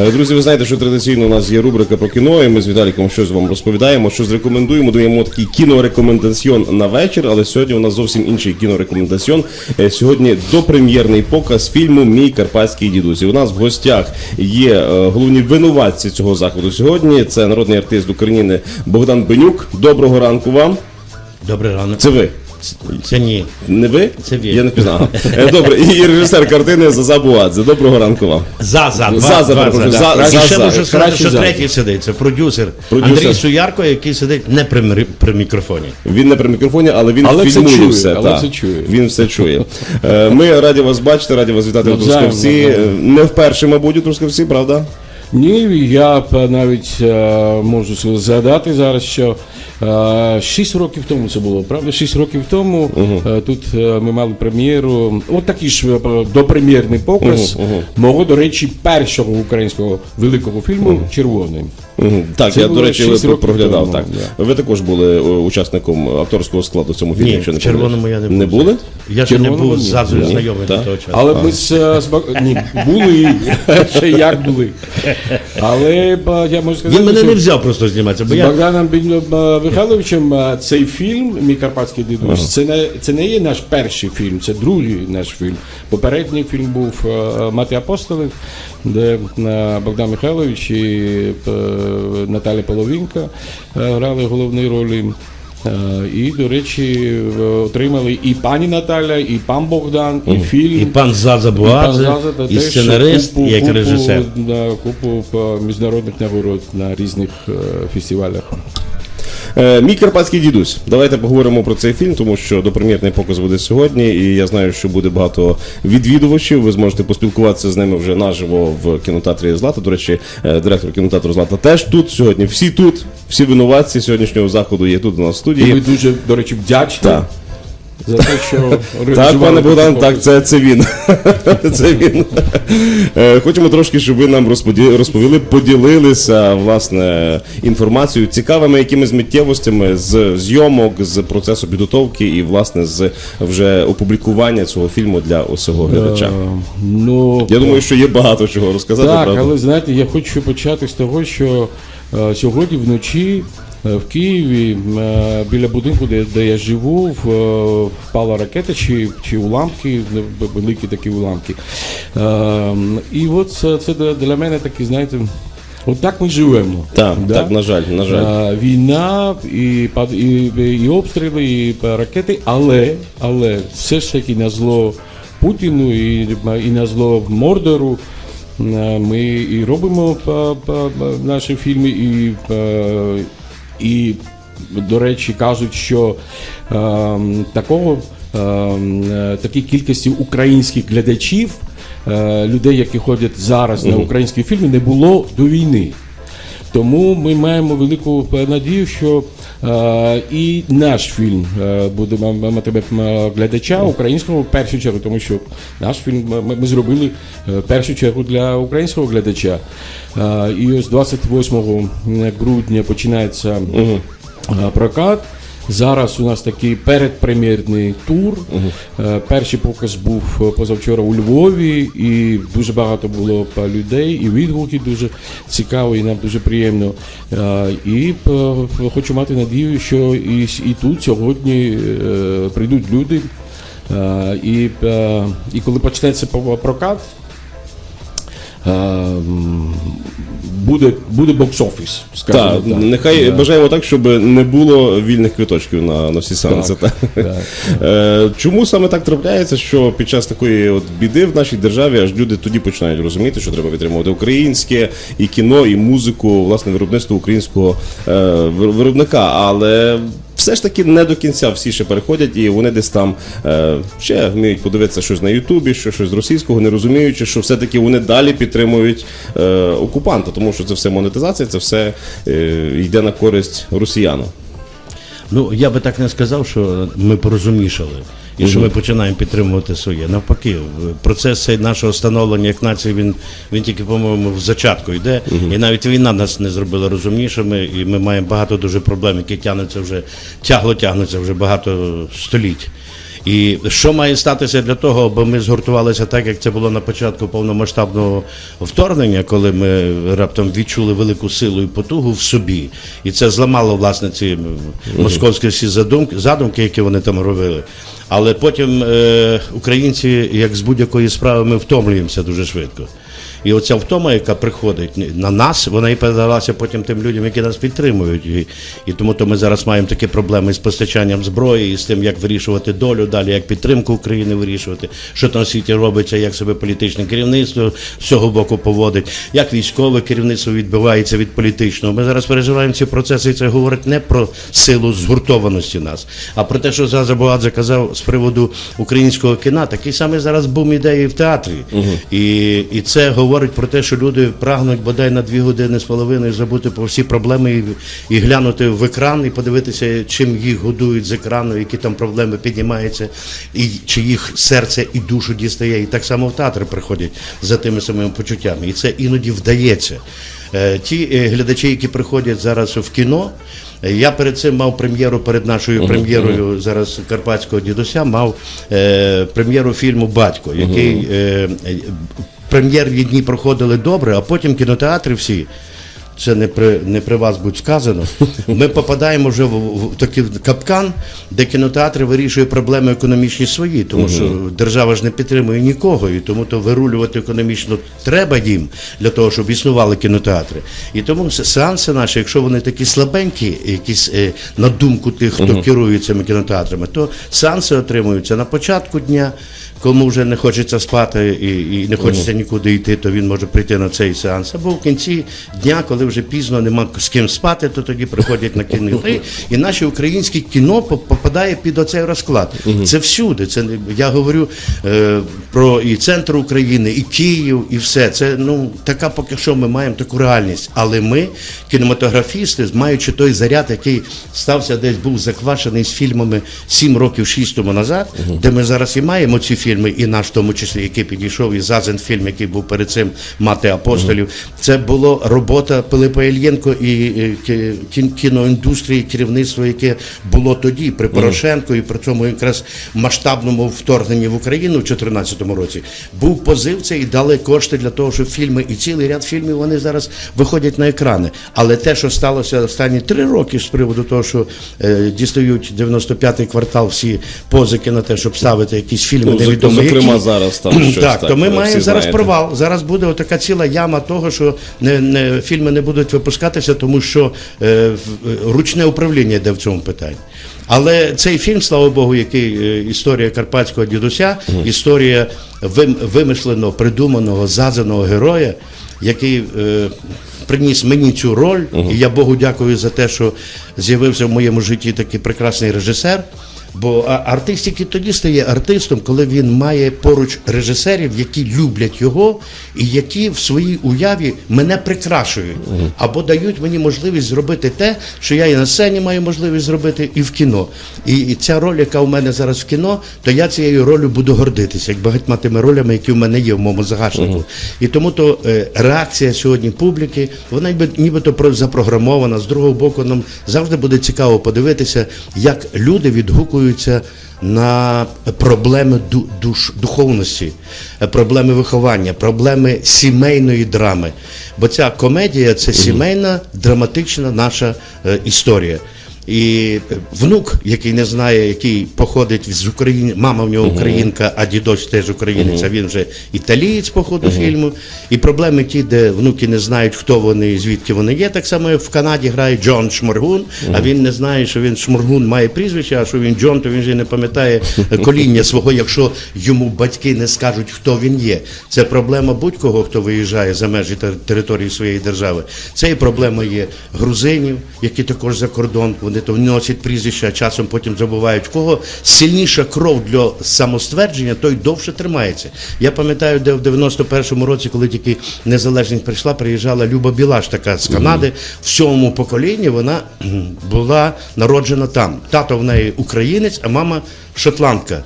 Е, Друзі, ви знаєте, що традиційно у нас є рубрика про кіно, і ми з Віталіком щось вам розповідаємо, щось рекомендуємо. Даємо такий кінорекомендаціон на вечір, але сьогодні у нас зовсім інший кінорекомендаціон. Е, Сьогодні допрем'єрний показ фільму Мій карпатський дідусь. І у нас в гостях є е, головні винуватці цього заходу сьогодні. Це народний артист України Богдан Бенюк. Доброго ранку вам. Добрий ранок. Це ви. Це ні. Не ви? Це він. Я не пізнав. Е, Добре, і режисер картини Заза Буадзе. Доброго ранку вам. Заза, Заза, перепрошую, за. за- І ще можу сказати, що третій сидить. Це продюсер, Продюсер. Андрій Суярко, який сидить не при, при мікрофоні. Він не при мікрофоні, але він фільмує чує, все. але все чує. Він все чує. Е, Ми раді вас бачити, раді вас вітати в Навзаєм, Трускавці. Не вперше, мабуть, у Трускавці, правда? Ні, я б навіть е, можу згадати зараз, що е, 6 років тому це було, правда? 6 років тому е, тут ми мали прем'єру. От такий ж допрем'єрний показ Мгм, мгм. мого, до речі, першого українського великого фільму Червоний. Мгм. Так, Це я, до речі, шість проглядав. тому, Так. да. Ви також були учасником акторського складу в цьому фільмі, Ні, якщо не в червоному я не був. Не були? Я ще не був ні. з Зазою Ні. знайомий до того часу. Але ми з, з ні, були, ще як були. Але е, я можу сказати, Він мене що- не взяв просто зніматися, бо З я Богданом е, Михайловичем е, цей фільм Мій Карпатський дідусь. Це не це не є наш перший фільм, це другий наш фільм. Попередній фільм був е, Мати апостолів, де е, Богдан Михайлович і е, Наталя Половинка е, грали головні ролі. Е, І, до речі, отримали і пані Наталя, і пан Богдан, і фільм. і пан Заза І пан Буадзе, Заза, і сценарист, купу- і як купу, режисер. да, купу е, міжнародних нагород на різних е, фестивалях. Е, Мій карпатський дідусь. Давайте поговоримо про цей фільм, тому що допрем'єрний показ буде сьогодні, і я знаю, що буде багато відвідувачів. Ви зможете поспілкуватися з ними вже наживо в кінотеатрі Злата. До речі, е, директор кінотеатру Злата теж тут сьогодні. Всі тут, всі винуватці сьогоднішнього заходу є тут у нас в І студії. ми дуже, до речі, вдячні Так. За те, що Так, пане Богдан, так, це, це він. це він. Е, Хочемо трошки, щоб ви нам розповіли, поділилися власне інформацією, цікавими якимись миттєвостями з зйомок, з процесу підготовки і власне з вже опублікування цього фільму для усього глядача. Е, Ну, Я думаю, що є багато чого розказати. так, правда? але знаєте, я хочу почати з того, що е, сьогодні вночі в Києві е, біля будинку, де, де я живу, е, впала ракета чи, чи уламки, великі такі уламки. Е, і от це, це для- мене такі, знаєте, от так ми живемо. Так, Да? так, на жаль, на жаль. Е, Війна і, і, і обстріли, і ракети, але, але все ж таки на зло Путіну і, і на зло Мордору. е, Ми і робимо наші фільми, і, е, і до речі, кажуть, що е, такого е, е, такій кількості українських глядачів, е, людей, які ходять зараз на українські фільми, не було до війни. Тому ми маємо велику надію, що і наш фільм е, буде ма- мати глядача українського в першу чергу, тому що наш фільм ми, ми зробили е, в першу чергу для українського глядача. Е, і ось 28 грудня починається е, прокат. Зараз у нас такий передпрем'єрний тур. Е, Перший показ був е, позавчора у Львові, і дуже багато було людей, і відгуки дуже цікаві, і нам дуже приємно. Е, І хочу мати надію, що і, і тут сьогодні прийдуть люди. І, і коли почнеться по- прокат, буде, буде бокс-офіс. Так, так. нехай Да. бажаємо так, щоб не було вільних квиточків на, на всі сеанси. Так, так. так. Е, Чому саме так трапляється, що під час такої от біди в нашій державі аж люди тоді починають розуміти, що треба підтримувати українське і кіно, і музику, власне, виробництво українського е, виробника. Але все ж таки не до кінця всі ще переходять, і вони десь там е, ще вміють подивитися щось на Ютубі, що щось з російського, не розуміючи, що все-таки вони далі підтримують е, окупанта, тому що це все монетизація, це все е, йде на користь росіянам. Ну, я би так не сказав, що ми порозумішали. І що ми починаємо підтримувати своє. Навпаки, процес цей нашого становлення як нації, він, він тільки, по-моєму, в зачатку йде. І навіть війна нас не зробила розумнішими, і ми маємо багато дуже проблем, які тягнуться вже, тягло тягнуться вже багато століть. І що має статися для того, аби ми згуртувалися так, як це було на початку повномасштабного вторгнення, коли ми раптом відчули велику силу і потугу в собі, і це зламало власне ці московські всі задумки, задумки, які вони там робили. Але потім е, українці, як з будь-якої справи, ми втомлюємося дуже швидко. І оця втома, яка приходить на нас, вона і передалася потім тим людям, які нас підтримують. І, і тому то ми зараз маємо такі проблеми з постачанням зброї, і з тим, як вирішувати долю, далі як підтримку України вирішувати, що там в світі робиться, як себе політичне керівництво з цього боку поводить, як військове керівництво відбивається від політичного. Ми зараз переживаємо ці процеси, і це говорить не про силу згуртованості нас, а про те, що Заза Буадзе казав з приводу українського кіна, такий самий зараз бум ідеї в театрі. І, і це говорить про те, що люди прагнуть бодай на дві години з половиною забути про всі проблеми і, і глянути в екран і подивитися, чим їх годують з екрану, які там проблеми піднімаються, і чи їх серце і душу дістає. І так само в театр приходять за тими самими почуттями. І це іноді вдається. Е, Ті е, глядачі, які приходять зараз в кіно. е, Я перед цим мав прем'єру перед нашою прем'єрою зараз карпатського дідуся, мав е, прем'єру фільму Батько, який е, прем'єрні дні проходили добре, а потім кінотеатри всі. Це не при не при вас будь сказано. Ми попадаємо вже в, в такий капкан, де кінотеатри вирішують проблеми економічні свої, тому що держава ж не підтримує нікого, і тому то вирулювати економічно треба їм для того, щоб існували кінотеатри. І тому сеанси наші, якщо вони такі слабенькі, якісь е, на думку тих, хто керує цими кінотеатрами, то сеанси отримуються на початку дня. Кому вже не хочеться спати і, і не хочеться нікуди йти, то він може прийти на цей сеанс. Або в кінці дня, коли вже пізно нема з ким спати, то тоді приходять на кіно. І, наше українське кіно попадає під оцей розклад. Це всюди. Це я говорю е, про і центр України, і Київ, і все. Це ну така поки що ми маємо таку реальність. Але ми, кінематографісти, маючи той заряд, який стався десь був заквашений з фільмами 7 років, 6 тому назад, де ми зараз і маємо ці фільми, і наш в тому числі, який підійшов, і Зазен фільм, який був перед цим мати апостолів. Це було робота Пилипа Ільєнко і е, кі- кін- кіноіндустрії, керівництво, яке було тоді при Порошенку, і при цьому якраз масштабному вторгненні в Україну в 2014 році. Був позив це і дали кошти для того, щоб фільми і цілий ряд фільмів вони зараз виходять на екрани. Але те, що сталося останні три роки з приводу того, що е, дістають 95-й квартал всі позики на те, щоб ставити якісь фільми, Ну, невідомо зокрема, які. зараз там щось так, так, то ми маємо зараз знаєте. провал. Зараз буде отака ціла яма того, що не, не, фільми не будуть випускатися, тому що е, ручне управління йде в цьому питанні. Але цей фільм, слава Богу, який е, історія карпатського дідуся, історія вим, вимишленого, придуманого, зазаного героя, який е, приніс мені цю роль, і я Богу дякую за те, що з'явився в моєму житті такий прекрасний режисер. Бо артист тільки тоді стає артистом, коли він має поруч режисерів, які люблять його, і які в своїй уяві мене прикрашують, або дають мені можливість зробити те, що я і на сцені маю можливість зробити, і в кіно. І, і ця роль, яка у мене зараз в кіно, то я цією ролью буду гордитися, як багатьма тими ролями, які в мене є в моєму загашнику. І тому то е, реакція сьогодні публіки, вона ніби, нібито про- запрограмована. З другого боку, нам завжди буде цікаво подивитися, як люди відгукуються на проблеми душ, духовності, е, проблеми виховання, проблеми сімейної драми. Бо ця комедія це сімейна драматична наша е, історія. І внук, який не знає, який походить з України, мама в нього українка, а дідусь теж українець, а він вже італієць по ходу фільму. І проблеми ті, де внуки не знають, хто вони і звідки вони є. Так само в Канаді грає Джон Шморгун, а він не знає, що він Шморгун має прізвище, а що він Джон, то він вже не пам'ятає коління свого, якщо йому батьки не скажуть, хто він є. Це проблема будь-кого, хто виїжджає за межі тер- території своєї держави. Це і проблема є грузинів, які також за кордон. Вони то носять прізвища, а часом потім забувають. В Кого сильніша кров для самоствердження, той довше тримається. Я пам'ятаю, де в 91-му році, коли тільки незалежність прийшла, приїжджала Люба Білаш, така з Канади, в сьомому поколінні вона була народжена там. Тато в неї українець, а мама шотландка.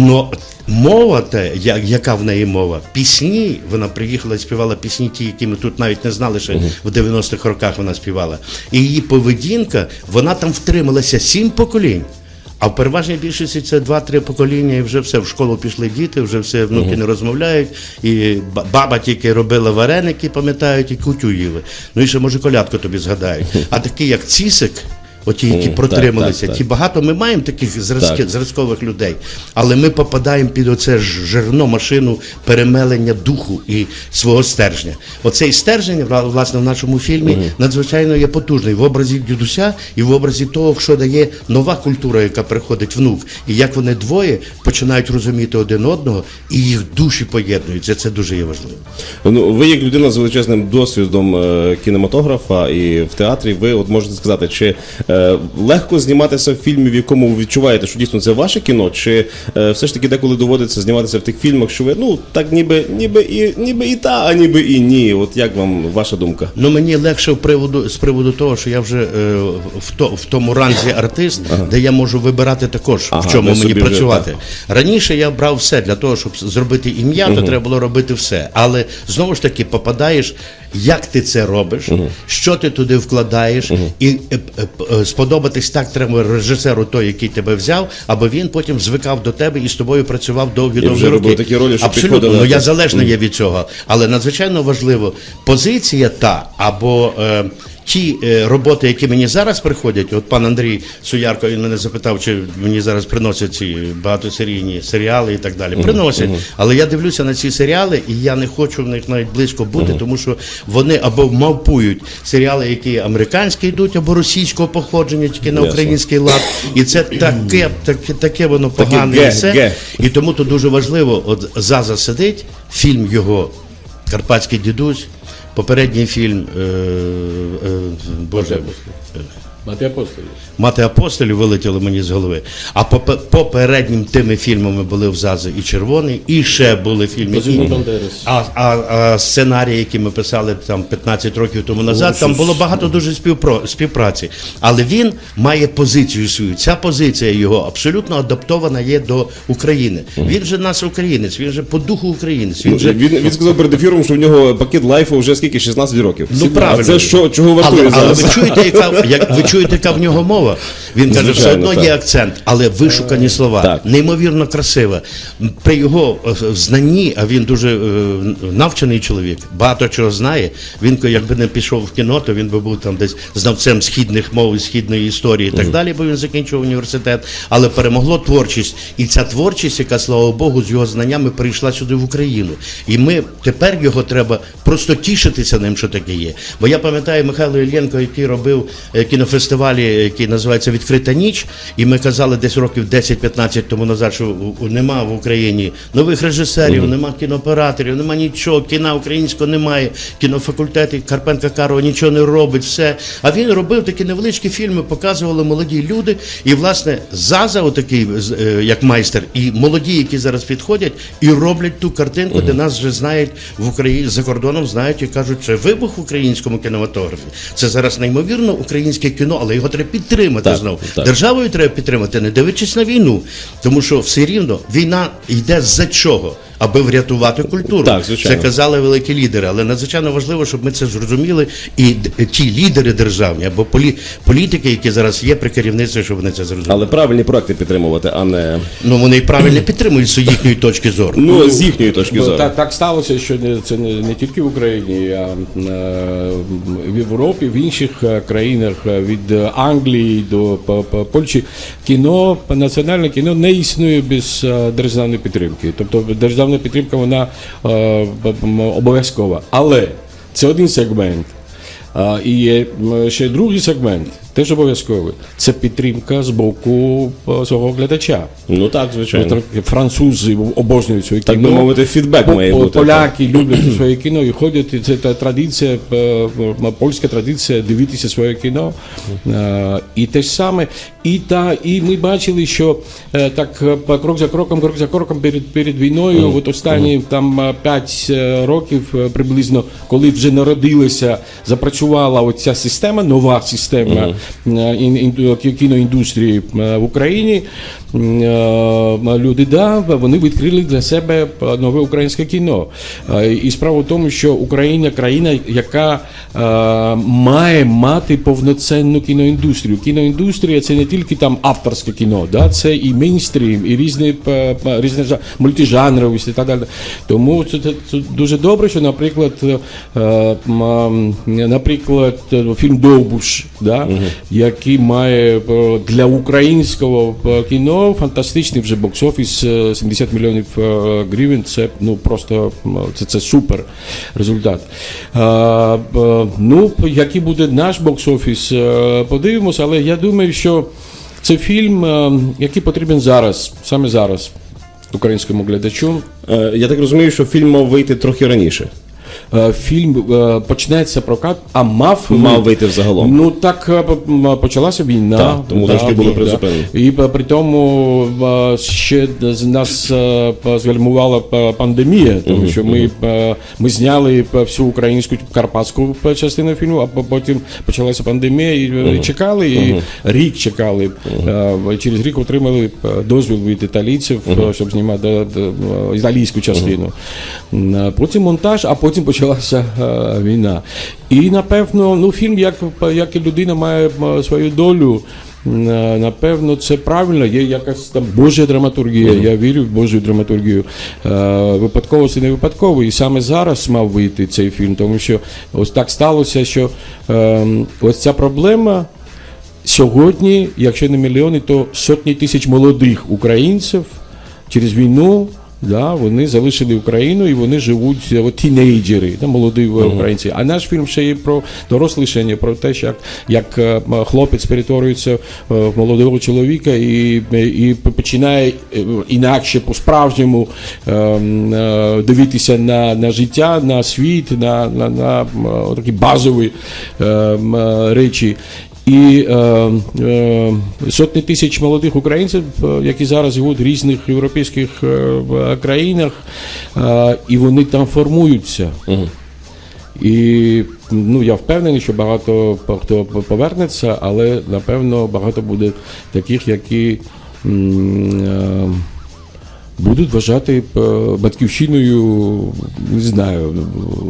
Но мова, те, я- яка в неї мова, пісні, вона приїхала і співала пісні, ті, які ми тут навіть не знали, що в 90-х роках вона співала. І її поведінка, вона там втрималася сім поколінь. А в переважній більшості це два-три покоління, і вже все в школу пішли діти, вже все внуки не розмовляють. І баба тільки робила вареники, пам'ятають, і кутю їли. Ну і ще може колядку тобі згадають. А такі, як цісик. Оті, які Мгм, протрималися, так, так, ті багато ми маємо таких зразки, Так. зразкових людей, але ми попадаємо під оце ж жерно машину перемелення духу і свого стержня. Оцей стержень, вла- власне, в нашому фільмі надзвичайно є потужний в образі дідуся і в образі того, що дає нова культура, яка приходить внук, і як вони двоє починають розуміти один одного, і їх душі поєднуються. Це дуже є важливо. Ну, ви як людина з величезним досвідом е, кінематографа і в театрі, ви от можете сказати, чи е, легко зніматися в фільмі, в якому ви відчуваєте, що дійсно це ваше кіно, чи е, все ж таки деколи доводиться зніматися в тих фільмах, що ви ну так ніби ніби і ніби і та, а ніби і ні. От як вам ваша думка? Ну мені легше в приводу з приводу того, що я вже е, в, то, в тому ранзі артист, де я можу вибирати також, Ага, в чому мені собі вже, працювати. Раніше я брав все для того, щоб зробити ім'я, то треба було робити все. Але знову ж таки попадаєш, як ти це робиш, що ти туди вкладаєш, і е, е, е, сподобатись так треба режисеру той, який тебе взяв, аби він потім звикав до тебе і з тобою працював довгі довгі роки. такі ролі, що Абсолютно, ну я залежний mm. є від цього. Але надзвичайно важливо позиція та або е, ті е, роботи, які мені зараз приходять. От пан Андрій Суярко він мене запитав, чи мені зараз приносять ці багатосерійні серіали і так далі. Приносять, але я дивлюся на ці серіали, і я не хочу в них навіть близько бути, тому що вони або мавпують серіали, які американські йдуть, або російського походження, тільки на український лад. І це таке, таке, таке воно погане і все. І тому то дуже важливо, от Заза сидить, фільм його Карпатський дідусь, попередній фільм е, е, Боже. Мати апостолів. Мати апостолів вилетіли мені з голови. А попе- попереднім тими фільмами були в Зази і Червоний, і ще були фільми. А, а, а сценарії, які ми писали там 15 років тому назад, там було багато дуже співпро, співпраці. Але він має позицію свою. Ця позиція його абсолютно адаптована є до України. Він же нас українець, він же по духу українець. Він же Він, він сказав перед ефіром, що в нього пакет лайфу вже скільки 16 років. Ну, правильно. А це що, чого вартує але, але ви чуєте, яка як ви чуєте, яка в нього мова? Він каже, все одно є акцент, але вишукані слова, Так. неймовірно красива. При його е, знанні, а він дуже е, навчений чоловік, багато чого знає. Він якби не пішов в кіно, то він би був там десь знавцем східних мов і східної історії і так далі, бо він закінчив університет. Але перемогло творчість, і ця творчість, яка слава Богу, з його знаннями прийшла сюди в Україну. І ми тепер його треба просто тішитися ним, що таке є. Бо я пам'ятаю Михайло Ільєнко, який робив е, кінофестивалі, який називається Відкрита ніч. І ми казали десь років 10-15 тому назад, що нема в Україні нових режисерів, нема кінооператорів, нема нічого, кіна українського немає, кінофакультети Карпенка Карова нічого не робить, все. А він робив такі невеличкі фільми, показували молоді люди. І, власне, Заза, отакий, е, як майстер, і молоді, які зараз підходять і роблять ту картинку, де нас вже знають в Україні за кордоном, знають і кажуть, це вибух в українському кінематографі. Це зараз неймовірно українське кіно, але його треба підтримати Так, знову. так. Державою треба підтримати, не дивлячись на війну, тому що все рівно війна йде за чого? Аби врятувати культуру. Так, звичайно. Це казали великі лідери, але надзвичайно важливо, щоб ми це зрозуміли, і ті лідери державні або полі, політики, які зараз є при керівництві, щоб вони це зрозуміли. Але правильні проекти підтримувати, а не Ну вони і правильно підтримують з їхньої точки зору. ну з їхньої точки Бо зору. Так, так сталося, що це не, не тільки в Україні, а е, в Європі, в інших е, країнах е, від Англії до Польщі. Кіно, національне кіно не існує без державної підтримки. Тобто державна підтримка вона е, обов'язкова. Але це один сегмент. І є ще другий сегмент, теж обов'язковий. Це підтримка з боку е, свого глядача. Ну так, звичайно. Французи обожнюють своє Так кіно. би мовити, фідбек має бути, Поляки люблять своє кіно і ходять. І це та традиція, е, польська традиція дивитися своє кіно. Е, І те ж саме. І, та, і ми бачили, що так крок за кроком, крок за кроком перед, перед війною, от останні там 5 років приблизно, коли вже народилася, запрацювала оця система, нова система кі- кіноіндустрії е, в Україні. Е, Люди, да, вони відкрили для себе е, нове українське кіно. Е, І справа в тому, що Україна країна, яка е, має мати повноцінну кіноіндустрію. Кіноіндустрія це не тільки там авторське кіно, да, це і мейнстрім, і різні, е, е, різні мультижанровість і так далі. Тому це, це, дуже добре, що, наприклад, е, е, наприклад, е, фільм Довбуш, да, який має е, для українського е, кіно фантастичний вже бокс-офіс е, 70 мільйонів е, гривень. Це ну просто це, це супер результат. Ну, який буде наш бокс-офіс, подивимося, але я думаю, що це фільм, який потрібен зараз, саме зараз, українському глядачу. Я так розумію, що фільм мав вийти трохи раніше. Е, Фільм е, почнеться прокат, а мав Мав вийти взагалом. Ну так е, почалася війна. Так, тому трошки було війна. призупинено. І при тому ще з нас згальмувала пандемія, тому що ми, ми зняли всю українську карпатську частину фільму, а потім почалася пандемія, і чекали, і рік чекали. Через рік отримали дозвіл від італійців, щоб знімати італійську частину. Потім монтаж, а потім почалася е, війна. І напевно, ну фільм, як, як і людина має свою долю. е, Напевно, це правильно, є якась там Божа драматургія. Я вірю в Божу драматургію. Е, Випадково це не випадково. І саме зараз мав вийти цей фільм, тому що ось так сталося, що ось ця проблема сьогодні, якщо не мільйони, то сотні тисяч молодих українців через війну. Да, вони залишили Україну і вони живуть е, от, тінейджери, да, молоді українці. А наш фільм ще є про дорослішання, про те, як, як е, хлопець перетворюється е, в молодого чоловіка і, і починає інакше по-справжньому дивитися на, на життя, на світ, на, на, на е, такі базові речі. І е, е, сотні тисяч молодих українців, е, які зараз живуть в різних європейських е, країнах, е, і вони там формуються. І ну, я впевнений, що багато хто повернеться, але напевно багато буде таких, які м, е, будуть вважати е, батьківщиною, не знаю,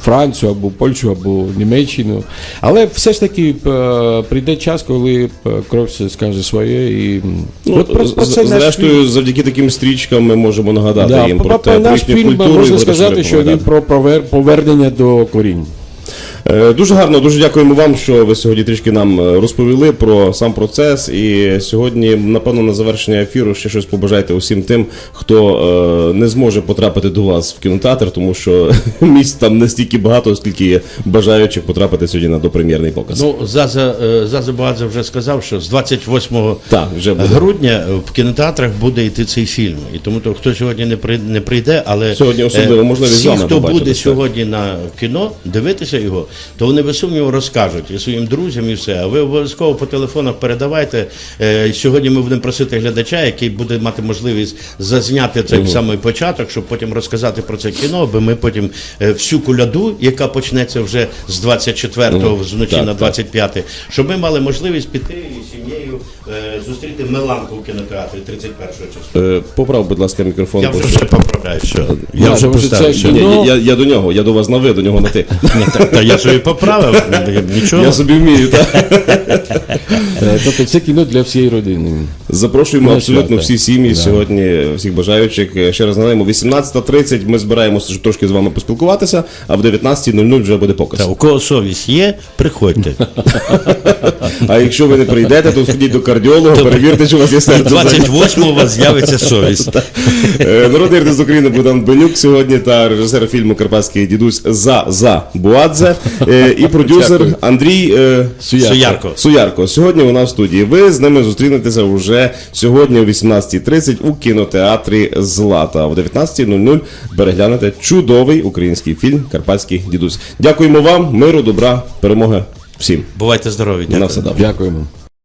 Францію або Польщу, або Німеччину. Але все ж таки е, прийде час, коли е, кров скаже своє. І Ну, от про- про це зрештою, фільм. завдяки таким стрічкам ми можемо нагадати Да, їм про- те, наш фільм культуру і можна сказати, що він про повернення до корінь. Е, Дуже гарно, дуже дякуємо вам, що ви сьогодні трішки нам е, розповіли про сам процес. І сьогодні, напевно, на завершення ефіру ще щось побажайте усім тим, хто е, не зможе потрапити до вас в кінотеатр, тому що місць там не стільки багато, скільки є бажаючих потрапити сьогодні на допрем'єрний показ. Ну, Заза, Заза Багадзе вже сказав, що з 28 Так, вже буде. грудня в кінотеатрах буде йти цей фільм. І тому то, хто сьогодні не прийде, не прийде, але Сьогодні особливо можливість всі, хто буде сьогодні на кіно дивитися його, то вони без сумніву розкажуть і своїм друзям, і все. А ви обов'язково по телефонах передавайте. Е, Сьогодні ми будемо просити глядача, який буде мати можливість зазняти цей самий початок, щоб потім розказати про це кіно, аби ми потім е, всю коляду, яка почнеться вже з 24-го вночі на так. 25 щоб ми мали можливість піти і сім'єю е, зустріти Меланку в кінотеатрі 31-го числа. Е, Поправ, будь ласка, мікрофон. Я вже поправляю. Я вже поставив. Ну- я до нього, я до вас на ви, до нього на ти. Я собі поправив, нічого. Я собі вмію, так. Е, Тобто це кіно для всієї родини. Запрошуємо абсолютно всі сім'ї Да. сьогодні, всіх бажаючих. Е, Ще раз нагадаємо, 18.30 ми збираємося, щоб трошки з вами поспілкуватися, а в 19.00 вже буде показ. Та, у кого совість є, приходьте. А якщо ви не прийдете, то сходіть до кардіолога, перевірте, чи у вас є серце. 28-го у вас з'явиться совість. Е, Народний артист України Богдан Бенюк сьогодні та режисер фільму Карпатський дідусь за за Буадзе і продюсер Андрій е, Суярко. Суярко. Сьогодні у нас в студії. Ви з ними зустрінетеся вже сьогодні о 18.30 у кінотеатрі Злата. А в 19.00 переглянете чудовий український фільм Карпатський дідусь. Дякуємо вам, миру, добра, перемоги всім. Бувайте здорові. На все добре. Дякуємо.